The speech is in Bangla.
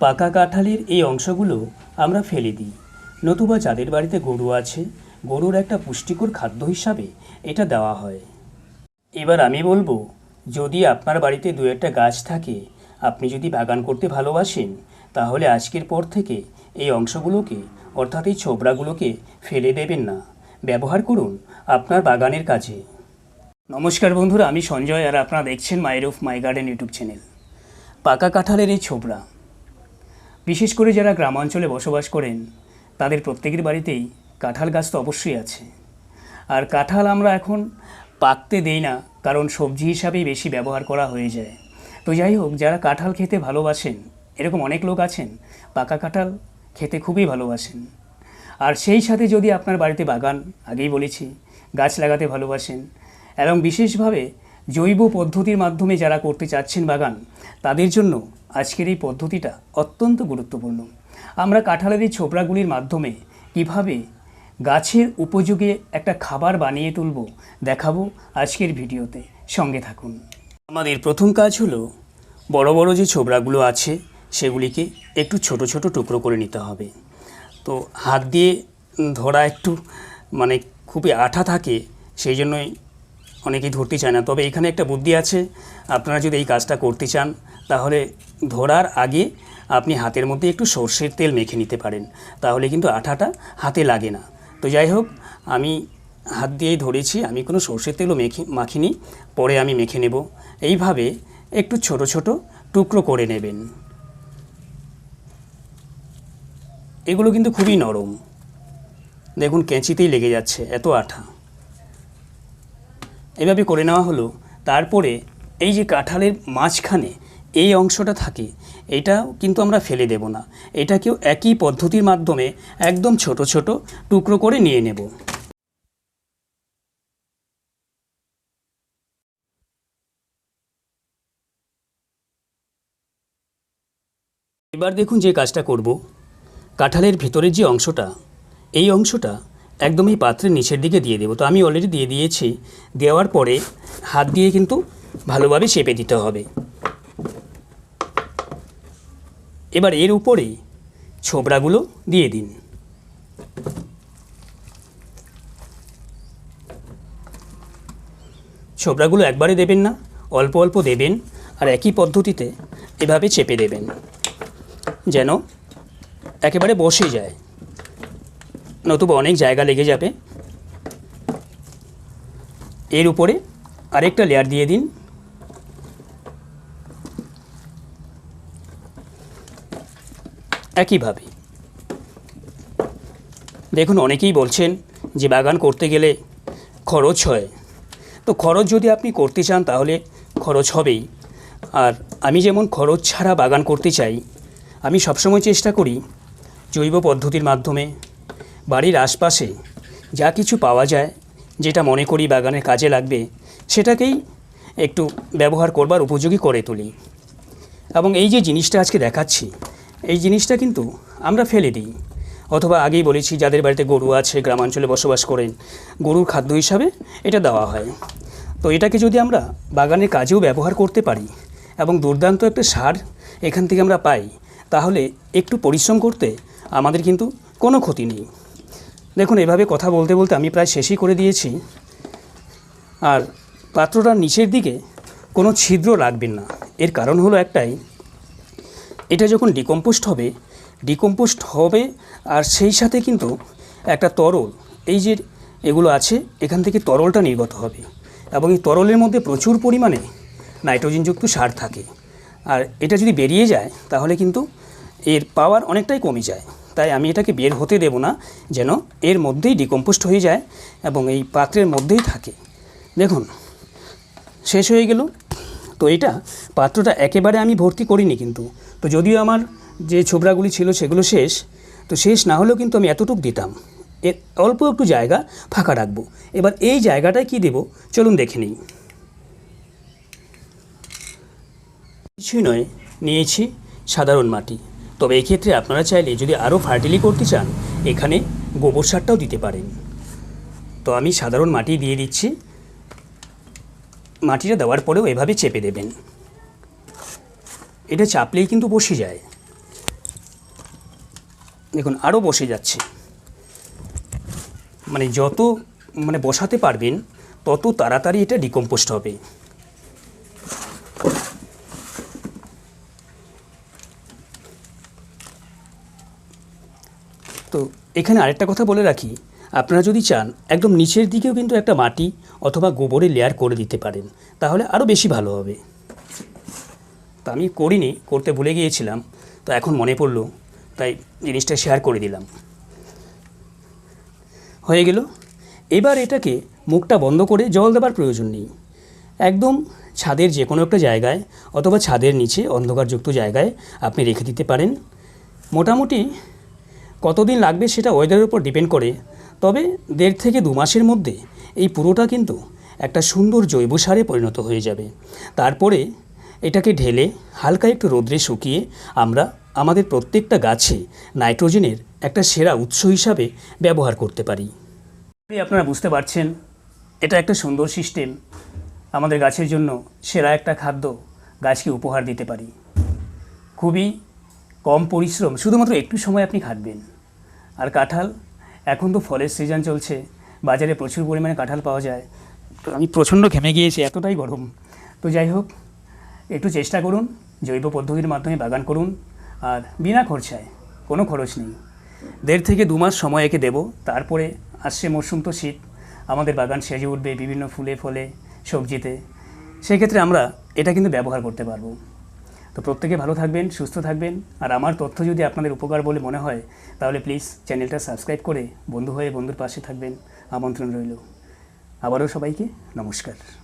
পাকা কাঁঠালের এই অংশগুলো আমরা ফেলে দিই। নতুবা যাদের বাড়িতে গরু আছে, গরুর একটা পুষ্টিকর খাদ্য হিসাবে এটা দেওয়া হয়। এবার আমি বলব, যদি আপনার বাড়িতে দু একটা গাছ থাকে, আপনি যদি বাগান করতে ভালোবাসেন, তাহলে আজকের পর থেকে এই অংশগুলোকে, অর্থাৎ এই ছোবড়াগুলোকে ফেলে দেবেন না। ব্যবহার করুন আপনার বাগানের কাজে। নমস্কার বন্ধুরা, আমি সঞ্জয় আর আপনারা দেখছেন my roof my garden YouTube channel. পাকা কাঁঠালের এই ছোবড়া বিশেষ করে যারা গ্রামাঞ্চলে বসবাস করেন, তাদের প্রত্যেকের বাড়িতেই কাঁঠাল গাছ তো অবশ্যই আছে। আর কাঁঠাল আমরা এখন পাকতে দেই না, কারণ সবজি হিসাবেই বেশি ব্যবহার করা হয়ে যায়। তো যাই হোক, যারা কাঁঠাল খেতে ভালোবাসেন, এরকম অনেক লোক আছেন, পাকা কাঁঠাল খেতে খুবই ভালোবাসেন। আর সেই সাথে যদি আপনার বাড়িতে বাগান, আগেই বলেছি, গাছ লাগাতে ভালোবাসেন, এবং বিশেষভাবে জৈব পদ্ধতির মাধ্যমে যারা করতে চাচ্ছেন বাগান, তাদের জন্য আজকের এই পদ্ধতিটা অত্যন্ত গুরুত্বপূর্ণ। আমরা কাঁঠালের এই ছোবড়াগুলির মাধ্যমে কীভাবে গাছের উপযোগে একটা খাবার বানিয়ে তুলব দেখাবো আজকের ভিডিওতে। সঙ্গে থাকুন। আমাদের প্রথম কাজ হলো, বড় বড় যে ছোবড়াগুলো আছে, সেগুলিকে একটু ছোট ছোট টুকরো করে নিতে হবে। তো হাত দিয়ে ধরা একটু মানে খুবই আঠা থাকে, সেই জন্যই অনেকেই ধরতে চায় না। তবে এখানে একটা বুদ্ধি আছে, আপনারা যদি এই কাজটা করতে চান তাহলে ধরার আগে আপনি হাতের মধ্যে একটু সর্ষের তেল মেখে নিতে পারেন। তাহলে কিন্তু আঠাটা হাতে লাগে না। তো যাই হোক, আমি হাত দিয়েই ধরেছি, আমি কোনো সর্ষের তেলও মেখে, মাখিনি, পরে আমি মেখে নেব। এইভাবে একটু ছোট ছোট টুকরো করে নেবেন। এগুলো কিন্তু খুবই নরম। দেখুন, কেঁচিতেই লেগে যাচ্ছে, এত আঠা। এভাবে করে নেওয়া হলো। তারপরে এই যে কাঁঠালের মাঝখানে এই অংশটা থাকে এটাও কিন্তু আমরা ফেলে দেব না। এটাকেও একই পদ্ধতির মাধ্যমে একদম ছোট ছোট টুকরো করে নিয়ে নেব। এবার দেখুন যে কাজটা করব। কাঁঠালের ভেতরের যে অংশটা, এই অংশটা একদম এই পাত্রের নিচের দিকে দিয়ে দেবো। তো আমি অলরেডি দিয়ে দিয়েছি, দেওয়ার পরে হাত দিয়ে কিন্তু ভালোভাবে চেপে দিতে হবে। এবার এর উপরে ছোবড়াগুলো দিয়ে দিন। ছোবড়াগুলো একবারে দেবেন না, অল্প অল্প দেবেন আর একই পদ্ধতিতে এভাবে চেপে দেবেন, যেন একেবারে বসে যায়। নতুবা অনেক জায়গা লেগে যাবে। এর উপরে আরেকটা লেয়ার দিয়ে দিন। একইভাবে। দেখুন, অনেকেই বলছেন যে বাগান করতে গেলে খরচ হয়। তো খরচ যদি আপনি করতে চান, তাহলে খরচ হবেই। আর আমি যেমন খরচ ছাড়া বাগান করতে চাই, আমি সবসময় চেষ্টা করি জৈব পদ্ধতির মাধ্যমে বাড়ির আশপাশে যা কিছু পাওয়া যায়, যেটা মনে করি বাগানের কাজে লাগবে, সেটাকেই একটু ব্যবহার করবার উপযোগী করে তুলি। এবং এই যে জিনিসটা আজকে দেখাচ্ছি এই জিনিসটা কিন্তু আমরা ফেলে দিই। অথবা আগেই বলেছি, যাদের বাড়িতে গরু আছে, গ্রামাঞ্চলে বসবাস করেন, গরুর খাদ্য হিসাবে এটা দেওয়া হয়। তো এটাকে যদি আমরা বাগানের কাজেও ব্যবহার করতে পারি এবং দুর্দান্ত একটা সার এখান থেকে আমরা পাই, তাহলে একটু পরিশ্রম করতে আমাদের কিন্তু কোনো ক্ষতি নেই। দেখুন, এভাবে কথা বলতে বলতে আমি প্রায় শেষই করে দিয়েছি। আর পাত্রটার নিচের দিকে কোনো ছিদ্র রাখবেন না। এর কারণ হলো একটাই এটা যখন ডিকম্পোস্ট হবে ডিকম্পোস্ট হবে, আর সেই সাথে কিন্তু একটা তরল, এই যে এগুলো আছে, এখান থেকে তরলটা নির্গত হবে। এবং এই তরলের মধ্যে প্রচুর পরিমাণে নাইট্রোজেনযুক্ত সার থাকে। আর এটা যদি বেরিয়ে যায়, তাহলে কিন্তু এর পাওয়ার অনেকটাই কমে যায়। তাই আমি এটাকে বের হতে দেব না, যেন এর মধ্যেই ডিকম্পোস্ট হয়ে যায় এবং এই পাত্রের মধ্যেই থাকে। দেখুন, শেষ হয়ে গেল। তো এটা পাত্রটা একেবারে আমি ভর্তি করিনি কিন্তু। তো যদিও আমার যে ছোবড়াগুলি ছিল সেগুলো শেষ, তো শেষ না হলেও কিন্তু আমি এতটুকু দিতাম। এর অল্প একটু জায়গা ফাঁকা রাখব। এবার এই জায়গাটায় কি দেব? চলুন দেখে নিই। কিছুই নয়, নিয়েছি সাধারণ মাটি। তবে এক্ষেত্রে আপনারা চাইলে যদি আরও ফার্টিলি করতে চান, এখানে গোবর সারটাও দিতে পারেন। তো আমি সাধারণ মাটি দিয়ে দিচ্ছি। মাটিটা দেওয়ার পরেও এভাবে চেপে দেবেন। এটা চাপলেই কিন্তু বসে যায়। দেখুন আরও বসে যাচ্ছে। মানে যত মানে বসাতে পারবেন, তত তাড়াতাড়ি এটা ডিকম্পোস্ট হবে। তো এখানে আরেকটা কথা বলে রাখি, আপনারা যদি চান, একদম নিচের দিকেও কিন্তু একটা মাটি অথবা গোবরের লেয়ার করে দিতে পারেন, তাহলে আরও বেশি ভালো হবে। তো আমি করিনি, করতে ভুলে গিয়েছিলাম। তো এখন মনে পড়ল, তাই জিনিসটা শেয়ার করে দিলাম। হয়ে গেল। এবার এটাকে মুখটা বন্ধ করে জল দেবার প্রয়োজন নেই। একদম ছাদের যে কোনো একটা জায়গায় অথবা ছাদের নিচে অন্ধকারযুক্ত জায়গায় আপনি রেখে দিতে পারেন। মোটামুটি কতদিন লাগবে সেটা ওয়েদারের উপর ডিপেন্ড করে। তবে দেড় থেকে দু মাসের মধ্যে এই পুরোটা কিন্তু একটা সুন্দর জৈব সারে পরিণত হয়ে যাবে। তারপরে এটাকে ঢেলে হালকা একটু রোদ্রে শুকিয়ে আমরা আমাদের প্রত্যেকটা গাছে নাইট্রোজেনের একটা সেরা উৎস হিসাবে ব্যবহার করতে পারি। আপনারা বুঝতে পারছেন, এটা একটা সুন্দর সিস্টেম। আমাদের গাছের জন্য সেরা একটা খাদ্য, গাছকে উপহার দিতে পারি। খুবই কম পরিশ্রম, শুধুমাত্র একটু সময় আপনি খাটবেন। আর কাঁঠাল, এখন তো ফলের সিজন চলছে, বাজারে প্রচুর পরিমাণে কাঁঠাল পাওয়া যায়। তো আমি প্রচণ্ড ঘেমে গিয়েছি, এতটাই গরম। তো যাই হোক একটু চেষ্টা করুন, জৈব পদ্ধতির মাধ্যমে বাগান করুন, আর বিনা খরচায় কোনো খরচ নেই। দেড় থেকে দু মাস সময় একে দেবো, তারপরে আসছে মরশুম তো শীত, আমাদের বাগান সেজে উঠবে বিভিন্ন ফুলে ফলে, সবজিতে। সেক্ষেত্রে আমরা এটা কিন্তু ব্যবহার করতে পারব। তো প্রত্যেকে ভালো থাকবেন, সুস্থ থাকবেন, আর আমার তথ্য যদি আপনাদের উপকার বলে মনে হয়, তাহলে প্লিজ চ্যানেলটা সাবস্ক্রাইব করে বন্ধু হয়ে বন্ধুর পাশে থাকবেন। আমন্ত্রণ রইল। আবারও সবাইকে নমস্কার।